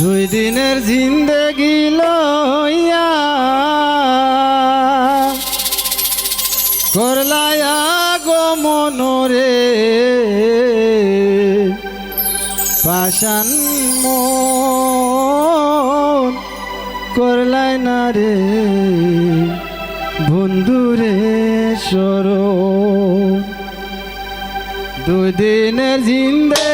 দুই দিনের জিন্দগি লইয়া করলায়া গো মনোরে পাশান মন করলাই না রে। বন্ধুরে সর। দুদিনের জিন্দে